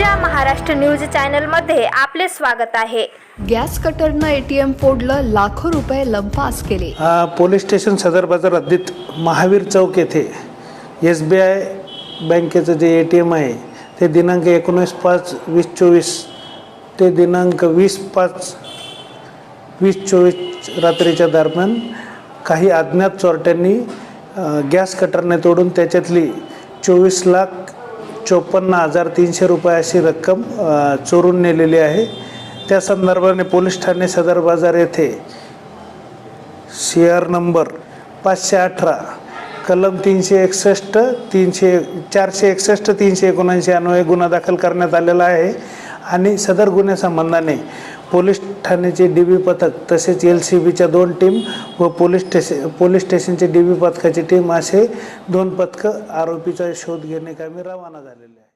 Maharashtra news चॅनलमध्ये आपले स्वागत आहे. गॅस कटरनं एटीएम फोडलं लाखो रुपये लंपास केले. पोलीस स्टेशन सदर बाजार हद्दीत महावीर चौक येथे एस बी आय बँकेचं जे ए टी एम आहे ते दिनांक एकोणीस पाच वीस चोवीस ते दिनांक वीस पाच वीस चोवीस रात्रीच्या दरम्यान काही अज्ञात चोरट्यांनी गॅस कटरने तोडून त्याच्यातली चोवीस लाख चोपन्न हजार तीनशे रुपये अशी रक्कम चोरून नेलेली आहे. त्या संदर्भाने पोलीस ठाणे सदर बाजार येथे सी आर नंबर पाचशे अठरा कलम तीनशे एकसष्ट तीनशे चारशे एकसष्ट तीनशे एकोणऐंशी अन्वये गुन्हा दाखल करण्यात आलेला आहे. आणि सदर गुन्ह्यासंबंधाने पोलीस ठाण्याचे डी बी पथक तसेच एल सी बीच्या दोन टीम व पोलीस स्टेशन पोलीस स्टेशनचे डी बी पथकाची टीम असे दोन पथकं आरोपीचा शोध घेणे कामी रवाना झालेले आहे